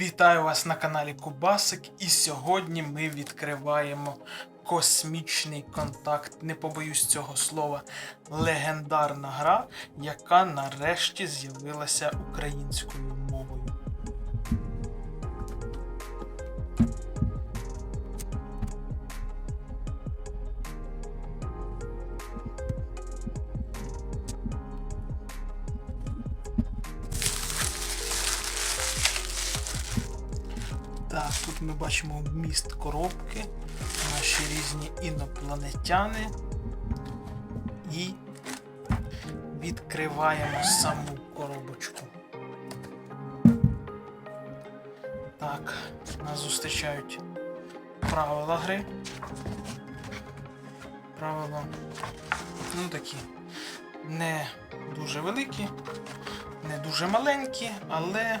Вітаю вас на каналі Кубасик, і сьогодні ми відкриваємо космічний контакт. Не побоюсь цього слова. Легендарна гра, яка нарешті з'явилася українською мовою. Так, тут ми бачимо вміст коробки, наші різні інопланетяни. І відкриваємо саму коробочку. Так, нас зустрічають правила гри. Правила, ну такі, не дуже великі, не дуже маленькі, але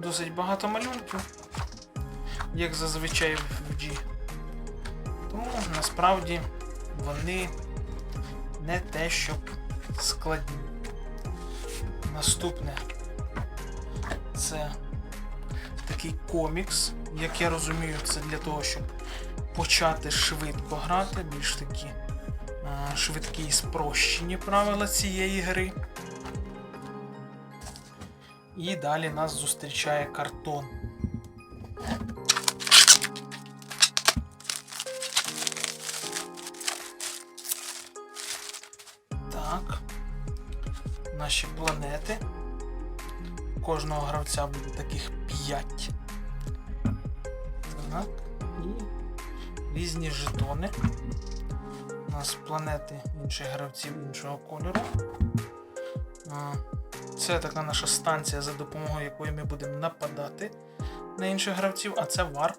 досить багато малюнків, як зазвичай в G. Тому насправді вони не те, щоб складні. Наступне це такий комікс. Як я розумію, це для того, щоб почати швидко грати, більш такі швидкі і спрощені правила цієї гри. І далі нас зустрічає картон. Так. Наші планети. Кожного гравця буде таких 5. Так. І різні жетони. У нас планети інших гравців іншого кольору. Це така наша станція, за допомогою якої ми будемо нападати на інших гравців, а це варп.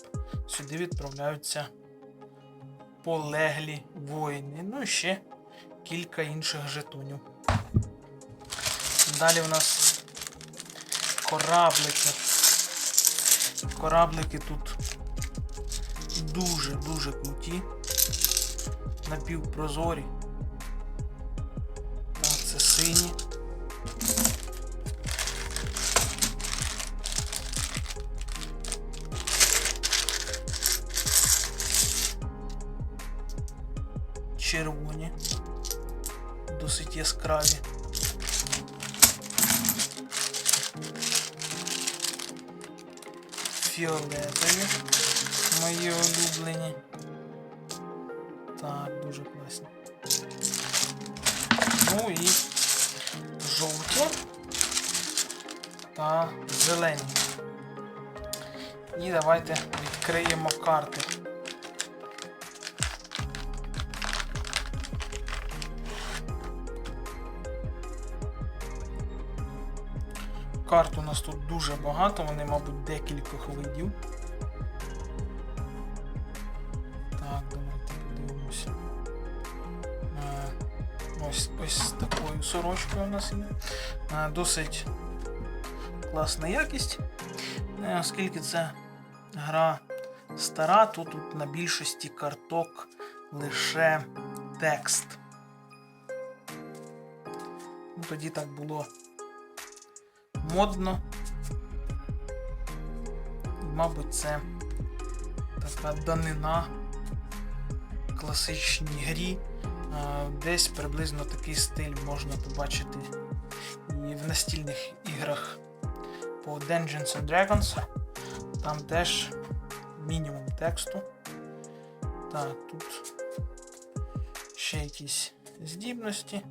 Сюди відправляються полеглі воїни. Ну і ще кілька інших жетонів. Далі в нас кораблики. Кораблики тут дуже-дуже круті. Напівпрозорі. Так, це сині. Червоні, досить яскраві. Фіолетові, мої улюблені. Так, дуже класні. Ну і жовті та зелені. І давайте відкриємо карти. Карт у нас тут дуже багато, вони, мабуть, декількох видів. Так, давайте подивимося. Е, Ось ось такою сорочкою у нас є. Е, Досить класна якість. Е, Оскільки це гра стара, то тут на більшості карток лише текст. Ну, Тоді так було модно. Мабуть, це така данина класичній грі. Десь приблизно такий стиль можна побачити і в настільних іграх по Dungeons and Dragons. Там теж мінімум тексту. Так, тут ще якісь здібності.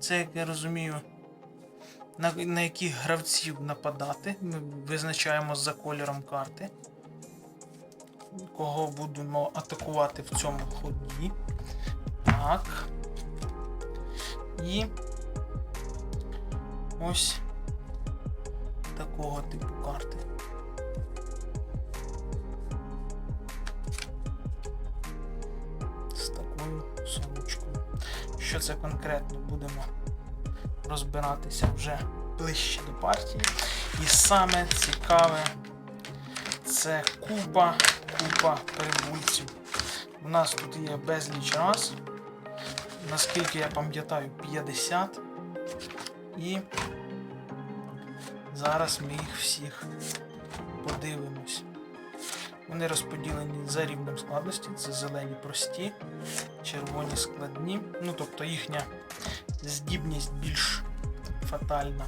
Це, як я розумію, на, на яких гравців нападати. Ми визначаємо за кольором карти. Кого будемо атакувати в цьому ході. Так. І ось такого типу карти. З такою сорочкою. Що це конкретно будемо розбиратися вже ближче до партії. І саме цікаве це купа, купа прибульців. У нас тут є безліч раз. Наскільки я пам'ятаю, 50. І зараз ми їх всіх подивимось. Вони розподілені за рівнем складності. Це зелені прості, червоні складні. Ну, тобто їхня здібність більш фатальна.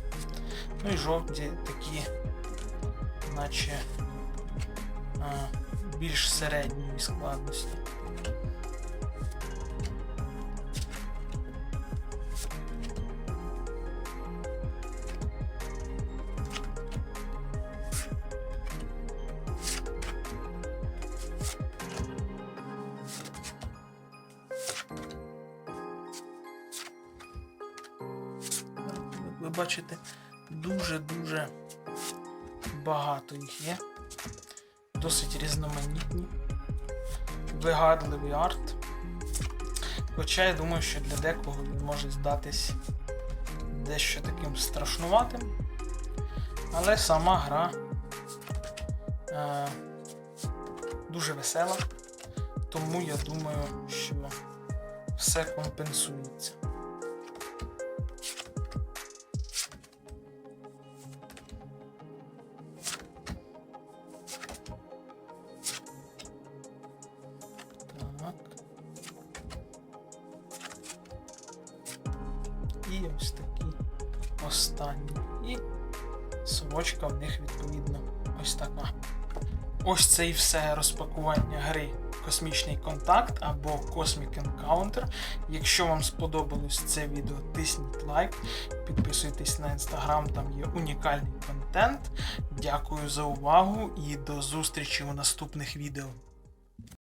Ну і жовті такі, наче більш середньої складності. Ви бачите, дуже-дуже багато їх є. Досить різноманітні. Вигадливий арт. Хоча я думаю, що для декого він може здатись дещо таким страшнуватим. Але сама гра е, дуже весела. Тому я думаю, що все компенсується. І ось такі останні. І сорочка в них відповідно ось така. Ось це і все розпакування гри Космічний контакт або Cosmic Encounter. Якщо вам сподобалось це відео, тисніть лайк, підписуйтесь на інстаграм, там є унікальний контент. Дякую за увагу і до зустрічі у наступних відео.